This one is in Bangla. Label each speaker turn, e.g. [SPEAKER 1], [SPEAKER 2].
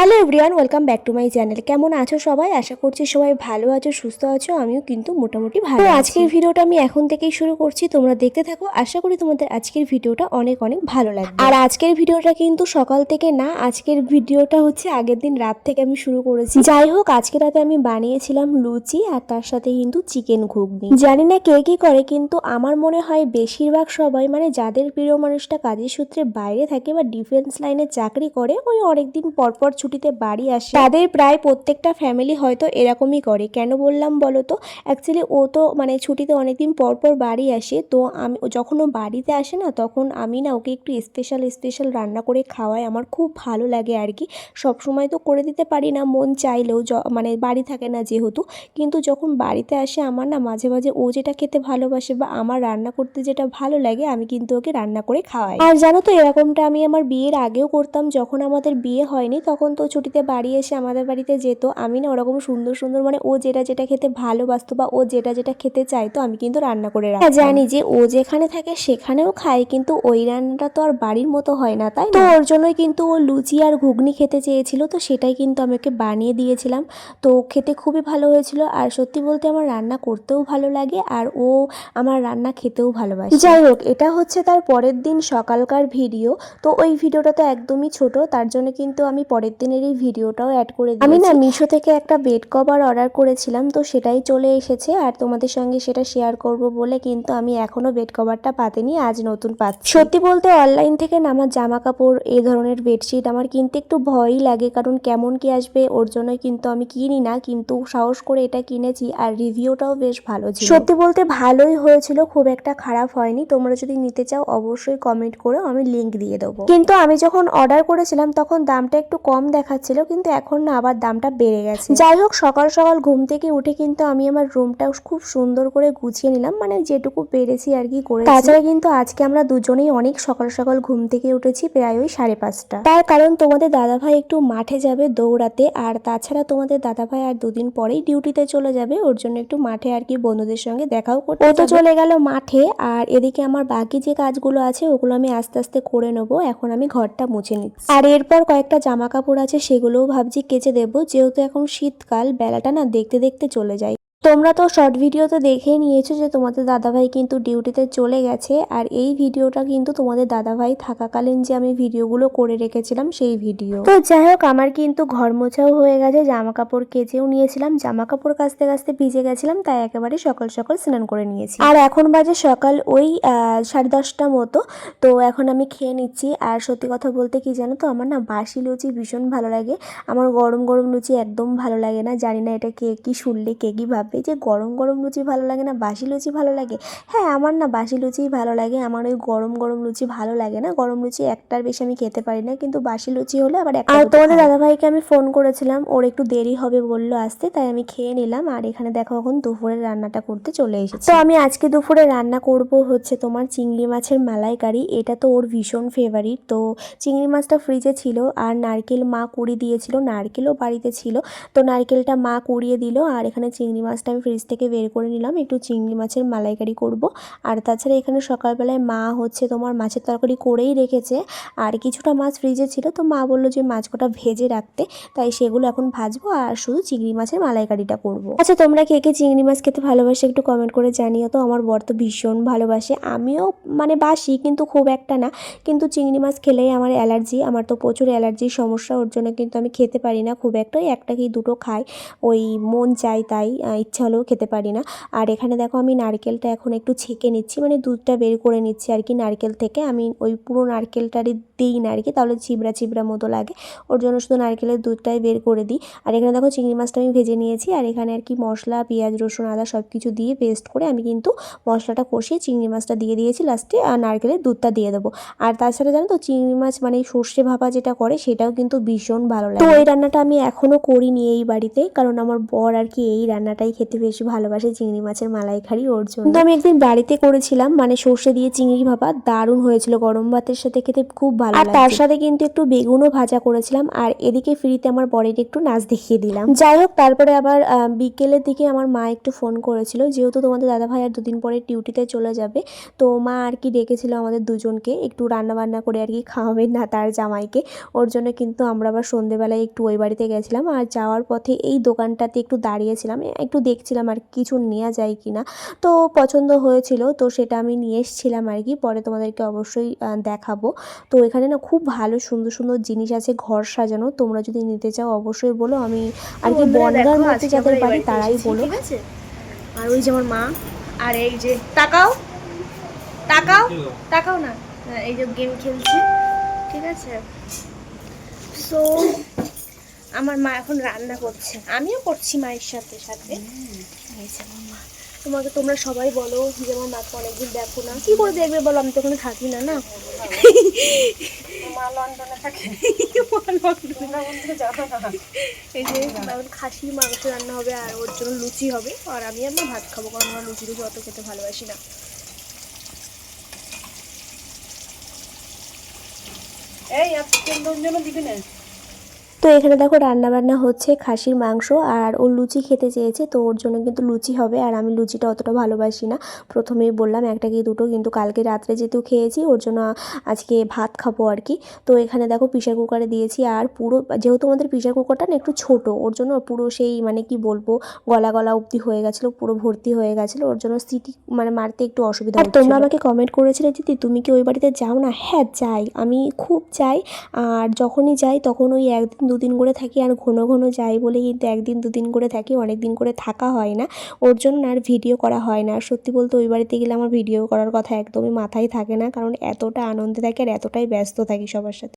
[SPEAKER 1] Hello everyone welcome back to my channel. কেমন আছো সবাই? আশা করছি সবাই ভালো আছো সুস্থ আছো আমিও কিন্তু মোটামুটি ভালো আজকের ভিডিওটা আমি এখন থেকেই শুরু করছি তোমরা দেখতে থাকো। আশা করি তোমাদের আজকের ভিডিওটা অনেক অনেক ভালো লাগবে। আর আজকের ভিডিওটা কিন্তু সকাল থেকে না আজকের ভিডিওটা হচ্ছে আগের দিন রাত থেকে আমি শুরু করেছি। যাই হোক আজকে রাতে আমি বানিয়েছিলাম লুচি আর তার সাথে কিন্তু চিকেন ঘুগনি। জানি না কে কি করে কিন্তু আমার মনে হয় বেশিরভাগ সবাই মানে যাদের প্রিয় মানুষটা কাজের সূত্রে বাইরে থাকে বা ডিফেন্স লাইনে চাকরি করে ওই অনেকদিন পর পর ছুটিতে বাড়ি আসে। তাদের প্রায় প্রত্যেকটা ফ্যামিলি হয়তো এরকমই করে। কেন বললাম বলো তো? অ্যাকচুয়ালি ও তো মানে ছুটিতে অনেকদিন পর পর বাড়ি আসে। তো আমি যখন ও বাড়িতে আসে না, তখন আমি না ওকে একটু স্পেশাল স্পেশাল রান্না করে খাওয়াই। আমার খুব ভালো লাগে আর কি। সব সময় তো করে দিতে পারি না, মন চাইলেও মানে বাড়ি থাকে না যেহেতু। কিন্তু যখন বাড়িতে আসে, আমার না মাঝে মাঝে ও যেটা খেতে ভালোবাসে বা আমার রান্না করতে যেটা ভালো লাগে, আমি কিন্তু ওকে রান্না করে খাওয়াই। আর জানো তো এরকমটা আমি আমার বিয়ের আগেও করতাম। যখন আমাদের বিয়ে হয়নি, তখন ছুটিতে বাড়ি এসে আমাদের বাড়িতে যেত আমি না ওরকম সুন্দর সুন্দর মানে ও যেটা যেটা খেতে ভালোবাসতো বা ও যেটা যেটা খেতে চাইতো আমি কিন্তু রান্না করে রাখি জানি যে ও যেখানে থাকে সেখানেও খায় কিন্তু ওই রান্নাটা তো আর বাড়ির মতো হয় না তাই তো ওর জন্যই কিন্তু ও লুচি আর ঘুগনি খেতে চেয়েছিল তো সেটাই কিন্তু আমি ওকে বানিয়ে দিয়েছিলাম। তো খেতে খুবই ভালো হয়েছিল আর সত্যি বলতে আমার রান্না করতেও ভালো লাগে আর ও আমার রান্না খেতেও ভালোবাসে। যাই হোক এটা হচ্ছে তার পরের দিন সকালকার ভিডিও তো ওই ভিডিওটা তো একদমই ছোট তার জন্য কিন্তু আমি পরের দিনের এই ভিডিওটাও অ্যাড করে আমি না মিশো থেকে একটা বেড কভার অর্ডার করেছিলাম তো সেটাই চলে এসেছে আর তোমাদের সঙ্গে সেটা শেয়ার করব বলে কিন্তু আমি এখনও বেড কভারটা পাতিনি আজ নতুন পাচ্ছি। সত্যি বলতে অনলাইন থেকে না আমার জামা কাপড় এই ধরনের বেডশিট আমার কিনতে একটু ভয়ই লাগে কারণ কেমন কি আসবে ওর জন্যই কিন্তু আমি কিনি না কিন্তু সাহস করে এটা কিনেছি আর রিভিউটাও বেশ ভালো ছিল। সত্যি বলতে ভালোই হয়েছিল খুব একটা খারাপ হয়নি তোমরা যদি নিতে চাও অবশ্যই কমেন্ট করো আমি লিংক দিয়ে দেবো। কিন্তু আমি যখন অর্ডার করেছিলাম তখন দামটা একটু কম দেখাচ্ছিল কিন্তু এখন না আবার দামটা বেড়ে গেছে। যাই হোক সকাল সকাল ঘুম থেকে উঠে কিন্তু আমি আমার রুমটা খুব সুন্দর করে গুছিয়ে নিলাম মানে যেটুকু পেরেছি আর কি করে তাছাড়া কিন্তু আজকে আমরা দুজনেই অনেক সকাল সকাল ঘুম থেকে উঠেছি প্রায় ওই সাড়ে পাঁচটা। তার কারণ তোমাদের দাদাভাই একটু মাঠে যাবে দৌড়াতে আর তাছাড়া তোমাদের দাদাভাই আর দুদিন পরেই ডিউটিতে চলে যাবে ওর জন্য একটু মাঠে আর কি বন্ধুদের সঙ্গে দেখাও করতে ও তো চলে গেল মাঠে আর এদিকে আমার বাকি যে কাজগুলো আছে ওগুলো আমি আস্তে আস্তে করে নেব এখন আমি ঘরটা মুছে নিচ্ছি। আর এরপর কয়েকটা জামা কাপড় আছে সেগুলোও ভাবছি কেচে দেবো। যেহেতু এখন শীতকাল বেলাটা না দেখতে দেখতে চলে যায়। তোমরা তো শর্ট ভিডিওতে দেখেই নিয়েছো যে তোমাদের দাদাভাই কিন্তু ডিউটিতে চলে গেছে। আর এই ভিডিওটা কিন্তু তোমাদের দাদাভাই থাকাকালীন যে আমি ভিডিওগুলো করে রেখেছিলাম, সেই ভিডিও তো যাই হোক, আমার কিন্তু ঘর মোছাও হয়ে গেছে জামা কাপড় কেচেও নিয়েছিলাম। জামা কাপড় কাচতে কাচতে ভিজে গেছিলাম, তাই একেবারে সকাল সকাল স্নান করে নিয়েছি। আর এখন বাজে সকাল ওই সাড়ে দশটা মতো। তো এখন আমি খেয়ে নিচ্ছি। আর সত্যি কথা বলতে কি জানো তো, আমার না বাসি লুচি ভীষণ ভালো লাগে। আমার গরম গরম লুচি একদম ভালো লাগে না। জানি না এটা কে কি শুনলে, কে কি ভাববে যে গরম গরম লুচি ভালো লাগে না বাসি লুচি ভালো লাগে? হ্যাঁ আমার না বাসি লুচিই ভালো লাগে। আমার ওই গরম গরম লুচি ভালো লাগে না। গরম লুচি একটার বেশি আমি খেতে পারি না। কিন্তু বাসি লুচি হলে আবার একটা আর তোমাদের দাদাভাইকে আমি ফোন করেছিলাম ওর একটু দেরি হবে বলল আসতে তাই আমি খেয়ে নিলাম। আর এখানে দেখো এখন দুপুরের রান্নাটা করতে চলে এসেছি। তো আমি আজকে দুপুরে রান্না করব হচ্ছে তোমার চিংড়ি মাছের মালাইকারি। এটা তো ওর ভীষণ ফেভারিট তো চিংড়ি মাছটা ফ্রিজে ছিল আর নারকেল মা কুড়ি দিয়েছিল নারকেলও বাড়িতে ছিল। তো নারকেলটা মা কুড়িয়ে দিল আর এখানে চিংড়ি মাছটা আমি ফ্রিজ থেকে বের করে নিলাম, একটু চিংড়ি মাছের মালাইকারি করব। আর তাছাড়া এখানে সকালবেলায় মা হচ্ছে তোমার মাছের তরকারি করেই রেখেছে। আর কিছুটা মাছ ফ্রিজে ছিল, তো মা বলল যে মাছ কটা ভেজে রাখতে, তাই সেগুলো এখন ভাজবো আর শুধু চিংড়ি মাছের মালাইকারিটা করব। আচ্ছা তোমরা কে কে চিংড়ি মাছ খেতে ভালোবাসে একটু কমেন্ট করে জানিও তো, আমার বর তো ভীষণ ভালোবাসে। আমিও মানে বাসি, কিন্তু খুব একটা না। কিন্তু চিংড়ি মাছ খেলেই আমার অ্যালার্জি, আমার তো প্রচুর অ্যালার্জির সমস্যা, ওর জন্য কিন্তু আমি খেতে পারি না খুব একটা। ওই একটা কি দুটো খাই ওই মন চাই তাই ইচ্ছা হলেও খেতে পারি না। আর এখানে দেখো আমি নারকেলটা এখন একটু ছেঁকে নিচ্ছি মানে দুধটা বের করে নিচ্ছি আর কি নারকেল থেকে। আমি ওই পুরো নারকেলটারই দিই না আর কি, তাহলে চিবড়া চিবড়া মতো লাগে। ওর জন্য শুধু নারকেলের দুধটাই বের করে দিই। আর এখানে দেখো চিংড়ি মাছটা আমি ভেজে নিয়েছি আর এখানে আর কি মশলা, পেঁয়াজ, রসুন, আদা সব কিছু দিয়ে পেস্ট করে আমি কিন্তু মশলাটা কষিয়ে চিংড়ি মাছটা দিয়ে দিয়েছি লাস্টে আর নারকেলের দুধটা দিয়ে দেবো। আর তাছাড়া জানো তো চিংড়ি মাছ মানে সর্ষে ভাপা যেটা করে সেটাও কিন্তু ভীষণ ভালো লাগে। তো এই রান্নাটা আমি এখনও করিনি এই বাড়িতে, কারণ আমার বর আর কি এই রান্নাটাই খেতে বেশি ভালোবাসে চিংড়ি মাছের মালাইকারি ওর জন্য। আমি একদিন বাড়িতে করেছিলাম মানে সর্ষে দিয়ে চিংড়ি ভাপা দারুণ হয়েছিল গরম ভাতের সাথে খেতে খুব ভালো আর তার সাথে কিন্তু একটু বেগুনও ভাজা করেছিলাম আর এদিকে ফ্রিতে আমার বরের একটু নাচ দেখিয়ে দিলাম। যাই হোক তারপরে আবার বিকেলের দিকে আমার মা একটু ফোন করেছিল যেহেতু তোমাদের দাদা ভাই আর দুদিন পরে ডিউটিতে চলে যাবে তো মা আর কি ডেকেছিল আমাদের দুজনকে একটু রান্না বান্না করে আর কি খাওয়াবে না তার জামাইকে ওর জন্য কিন্তু আমরা আবার সন্ধেবেলায় একটু ওই বাড়িতে গেছিলাম আর যাওয়ার পথে এই দোকানটাতে একটু দাঁড়িয়েছিলাম একটু দেখছিলাম আর কিছু নেওয়া যায় কি না। তো পছন্দ হয়েছিল তো সেটা আমি নিয়ে এসেছিলাম আর কি। পরে তোমাদেরকে অবশ্যই দেখাবো। তো এখানে না খুব ভালো সুন্দর সুন্দর জিনিস আছে ঘর সাজানো। তোমরা যদি নিতে চাও অবশ্যই বলো। আমি আর কি বনগার মধ্যে যাদের বাড়ি তারাই বলো।
[SPEAKER 2] ঠিক আছে? আর ওই যে আমার মা আর এই যে তাকাও তাকাও তাকাও না। হ্যাঁ, এই যে গেম খেলছে ঠিক আছে? সো আমার মা এখন রান্না করছে। আমিও করছি মায়ের সাথে সাথে। আমার মা তোমাকে তোমরা সবাই বলো যে আমার মাকে অনেকদিন দেখো না। কি করে দেখবে বলো? আমি তো ওখানে থাকি না না? এই যে খাসির মাংস রান্না হবে আর ওর জন্য লুচি হবে। আর আমি না ভাত খাব কারণ আমরা লুচি টুচি অত খেতে ভালোবাসি না। এই আজকে জন্য দিবি না?
[SPEAKER 1] তো এখানে দেখো রান্না বান্না হচ্ছে খাসির মাংস আর ও লুচি খেতে চেয়েছে তো ওর জন্য কিন্তু লুচি হবে আর আমি লুচিটা অতটা ভালোবাসি না। প্রথমেই বললাম একটা কি দুটো কিন্তু কালকে রাত্রে যেহেতু খেয়েছি ওর জন্য আজকে ভাত খাব আর কি। তো এখানে দেখো প্রেশার কুকারে দিয়েছি আর পুরো যেহেতু আমাদের প্রেশার কুকারটা না একটু ছোট ওর জন্য পুরো সেই মানে কি বলব গলা গলা অবধি হয়ে গেছিল পুরো ভর্তি হয়ে গেছিল ওর জন্য সিটি মানে মারতে একটু অসুবিধা আর তোমরা আমাকে কমেন্ট করেছিলে দিদি তুমি কি ওই বাড়িতে যাও না? হ্যাঁ যাই। আমি খুব যাই আর যখনই যাই তখন ওই একদিন দুদিন করে থাকি আর ঘন ঘন যাই বলে কিন্তু একদিন দুদিন করে থাকি অনেক দিন করে থাকা হয় না। ওর জন্য আর ভিডিও করা হয় না। আর সত্যি বলতে ওই বাড়িতে গেলে আমার ভিডিও করার কথা একদমই মাথায় থাকে না। কারণ এতটা আনন্দে থাকি আর এতটাই ব্যস্ত থাকি সবার সাথে।